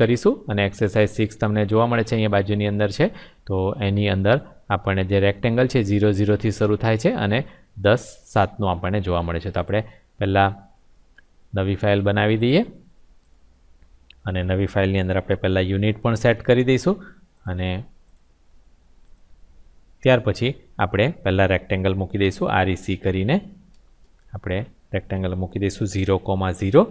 કરીશું અને exercise six તમને જોવા મળે છે અહીંયા બાજુની અંદર છે. તો એની અંદર આપણને જે રેક્ટેંગલ છે ઝીરો ઝીરોથી શરૂ થાય છે અને દસ સાતનું આપણને જોવા મળે છે. તો આપણે પહેલાં નવી ફાઇલ બનાવી દઈએ અને નવી ફાઇલની અંદર આપણે પહેલાં યુનિટ પણ સેટ કરી દઈશું અને ત્યાર પછી આપણે પહેલાં રેક્ટેંગલ મૂકી દઈશું. આરઈસી કરીને આપણે રેક્ટેંગલ મૂકી દઈશું. ઝીરો કોમા ઝીરો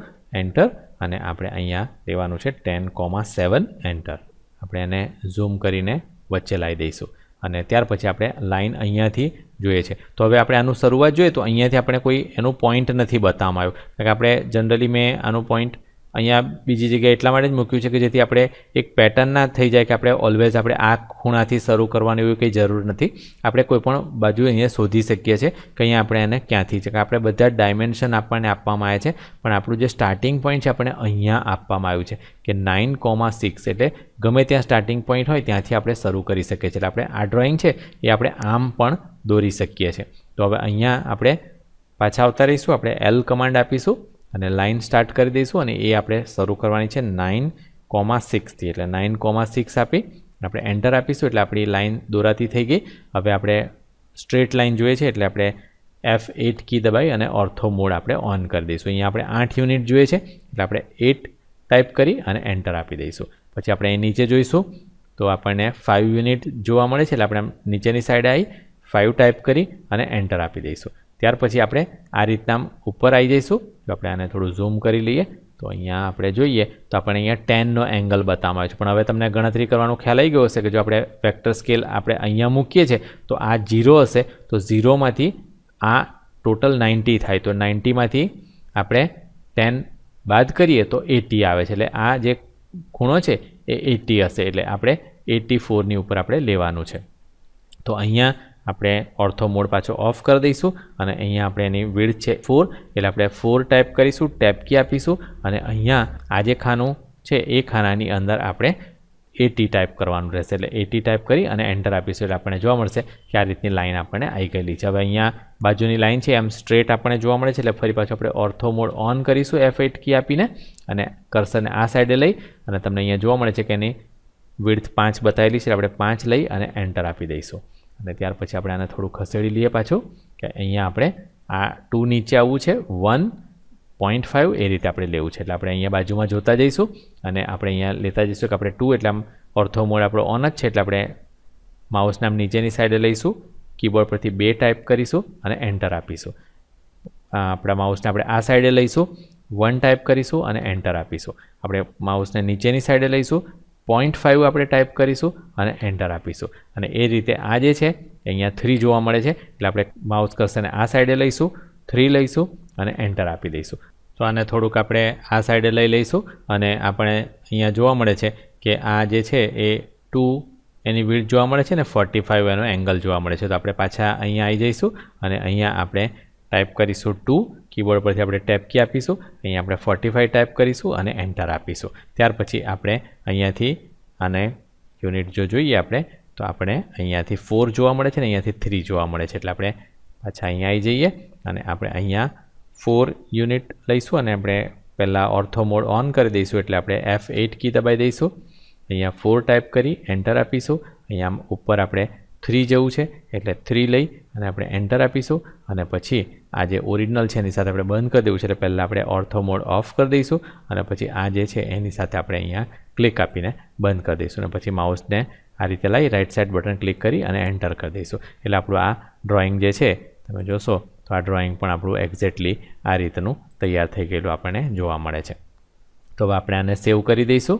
એન્ટર અને આપણે અહીંયા લેવાનું છે ટેન કોમા સેવન એન્ટર. આપણે એને ઝૂમ કરીને વચ્ચે લાવી દઈશું. અને ત્યાર પછી આપણે લાઈન અહીંયાથી જોઈએ છે. તો હવે આપણે આનું શરૂઆત જોઈએ તો અહીંયાથી આપણે કોઈ એનું પોઈન્ટ નથી બતાવવામાં આવ્યું. કારણ કે આપણે જનરલી મેં આનું પોઈન્ટ અહીંયા બીજી જગ્યાએ એટલા માટે જ મૂક્યું છે કે જેથી આપણે એક પેટર્ન ના થઈ જાય કે આપણે ઓલવેઝ આપણે આ ખૂણાથી શરૂ કરવાની એવી કંઈ જરૂર નથી. આપણે કોઈ પણ બાજુ અહીંયા શોધી શકીએ છીએ કે અહીંયા આપણે એને ક્યાંથી છે. કે આપણે બધા ડાયમેન્શન આપણને આપવામાં આવે છે, પણ આપણું જે સ્ટાર્ટિંગ પોઈન્ટ છે આપણને અહીંયા આપવામાં આવ્યું છે કે નાઇન કોમા સિક્સ એટલે ગમે ત્યાં સ્ટાર્ટિંગ પોઈન્ટ હોય ત્યાંથી આપણે શરૂ કરી શકીએ છીએ. એટલે આપણે આ ડ્રોઈંગ છે એ આપણે આમ પણ દોરી શકીએ છીએ. તો હવે અહીંયા આપણે પાછા આવતા રહીશું, આપણે એલ કમાન્ડ આપીશું. અને લાઇન સ્ટાર્ટ કરી દઈશું અને એ આપણે શરૂ કરવાની છે નાઇન કોમા સિક્સથી એટલે નાઇન કોમા સિક્સ આપી આપણે એન્ટર આપીશું એટલે આપણી લાઇન દોરાતી થઈ ગઈ. હવે આપણે સ્ટ્રેટ લાઇન જોઈએ છે એટલે આપણે એફ એટ કી દબાવી અને ઓર્થો મોડ આપણે ઓન કરી દઈશું. અહીંયા આપણે આઠ યુનિટ જોઈએ છે એટલે આપણે એટ ટાઈપ કરી અને એન્ટર આપી દઈશું. પછી આપણે એ નીચે જોઈશું તો આપણને ફાઇવ યુનિટ જોવા મળે છે એટલે આપણે આમ નીચેની સાઈડે આવી ફાઇવ ટાઈપ કરી અને એન્ટર આપી દઈશું. ત્યાર પછી આપણે આ રીતના ઉપર આવી જઈશું. જો આપણે આને થોડું ઝૂમ કરી લઈએ, તો અહીંયા આપણે જોઈએ, તો આપણે અહીંયા ટેનનો એંગલ બતાવવામાં આવે છે. પણ હવે તમને ગણતરી કરવાનો ખ્યાલ આવી ગયો હશે કે જો આપણે વેક્ટર સ્કેલ આપણે અહીંયા મૂકીએ છીએ, તો આ ઝીરો હશે. તો ઝીરોમાંથી આ ટોટલ નાઇન્ટી થાય. તો નાઇન્ટીમાંથી આપણે ટેન બાદ કરીએ તો એટી આવે છે. એટલે આ જે ખૂણો છે એ એટી હશે. એટલે આપણે એટી ફોરની ઉપર આપણે લેવાનું છે. તો અહીંયા આપણે ઓર્થો મોડ પાછો ઓફ કરી દઈશું અને અહીંયા આપણે એની વિડથ છે ફોર એટલે આપણે ફોર ટાઈપ કરીશું ટેપ કી આપીશું અને અહીંયા આ જે ખાનું છે એ ખાનાની અંદર આપણે એટી ટાઈપ કરવાનું રહેશે. એટલે એટી ટાઈપ કરી અને એન્ટર આપીશું. એટલે આપણને જોવા મળશે કે આ રીતની લાઇન આપણને આવી ગયેલી છે. હવે અહીંયા બાજુની લાઇન છે એમ સ્ટ્રેટ આપણને જોવા મળે છે. એટલે ફરી પાછું આપણે ઓર્થો મોડ ઓન કરીશું એફ એટ કી આપીને અને કર્સરને આ સાઈડે લઈ અને તમને અહીંયા જોવા મળે છે કે એની વિડથ પાંચ બતાવેલી છે. આપણે પાંચ લઈ અને એન્ટર આપી દઈશું. અને ત્યાર પછી આપણે આને થોડું ખસેડી લઈએ પાછું, કે અહીંયા આપણે આ ટુ નીચે આવવું છે વન પોઈન્ટ ફાઇવ એ રીતે આપણે લેવું છે. એટલે આપણે અહીંયા બાજુમાં જોતા જઈશું અને આપણે અહીંયા લેતા જઈશું કે આપણે ટુ એટલે આમ ઓર્થો મોડ આપણો ઓન જ છે, એટલે આપણે માઉસને આમ નીચેની સાઈડે લઈશું કીબોર્ડ પરથી બે ટાઈપ કરીશું અને એન્ટર આપીશું. આપણા માઉસને આપણે આ સાઈડે લઈશું વન ટાઈપ કરીશું અને એન્ટર આપીશું. આપણે માઉસને નીચેની સાઈડે લઈશું પોઈન્ટ ફાઇવ આપણે ટાઈપ કરીશું અને એન્ટર આપીશું. અને એ રીતે આ જે છે અહીંયા થ્રી જોવા મળે છે. એટલે આપણે માઉસ કર્સરને આ સાઈડે લઈશું થ્રી લઈશું અને એન્ટર આપી દઈશું. તો આને થોડુંક આપણે આ સાઈડે લઈ લઈશું અને આપણે અહીંયા જોવા મળે છે કે આ જે છે, એ ટુ એની વીડ જોવા મળે છે ને ફોર્ટી ફાઇવ એનો એંગલ જોવા મળે છે. તો આપણે પાછા અહીંયા આવી જઈશું અને અહીંયા આપણે ટાઈપ કરીશું ટુ. કીબોર્ડ પરથી આપણે ટેપ કી આપીશું. અહીંયા આપણે ફોર્ટી ફાઇવ ટાઈપ કરીશું અને એન્ટર આપીશું. ત્યાર પછી આપણે અહીંયાથી આને યુનિટ જો જોઈએ આપણે, તો આપણે અહીંયાથી ફોર જોવા મળે છે ને અહીંયાથી થ્રી જોવા મળે છે. એટલે આપણે પાછા અહીંયા આવી જઈએ અને આપણે અહીંયા ફોર યુનિટ લઈશું અને આપણે પહેલાં ઓર્થો મોડ ઓન કરી દઈશું. એટલે આપણે એફ એટ કી દબાઈ દઈશું. અહીંયા ફોર ટાઈપ કરી એન્ટર આપીશું. અહીંયા ઉપર આપણે થ્રી જવું છે, એટલે થ્રી લઈ અને આપણે એન્ટર આપીશું અને પછી આ જે ઓરિજિનલ છે એની સાથે આપણે બંધ કરી દેવું છે, એટલે પહેલાં આપણે ઓર્થો મોડ ઓફ કરી દઈશું અને પછી આ જે છે એની સાથે આપણે અહીંયા ક્લિક આપીને બંધ કરી દઈશું અને પછી માઉસને આ રીતે લાવી રાઈટ સાઈડ બટન ક્લિક કરી અને એન્ટર કરી દઈશું. એટલે આપણું આ ડ્રોઈંગ જે છે, તમે જોશો તો આ ડ્રોઈંગ પણ આપણું એક્ઝેક્ટલી આ રીતનું તૈયાર થઈ ગયેલું આપણને જોવા મળે છે. તો હવે આપણે આને સેવ કરી દઈશું.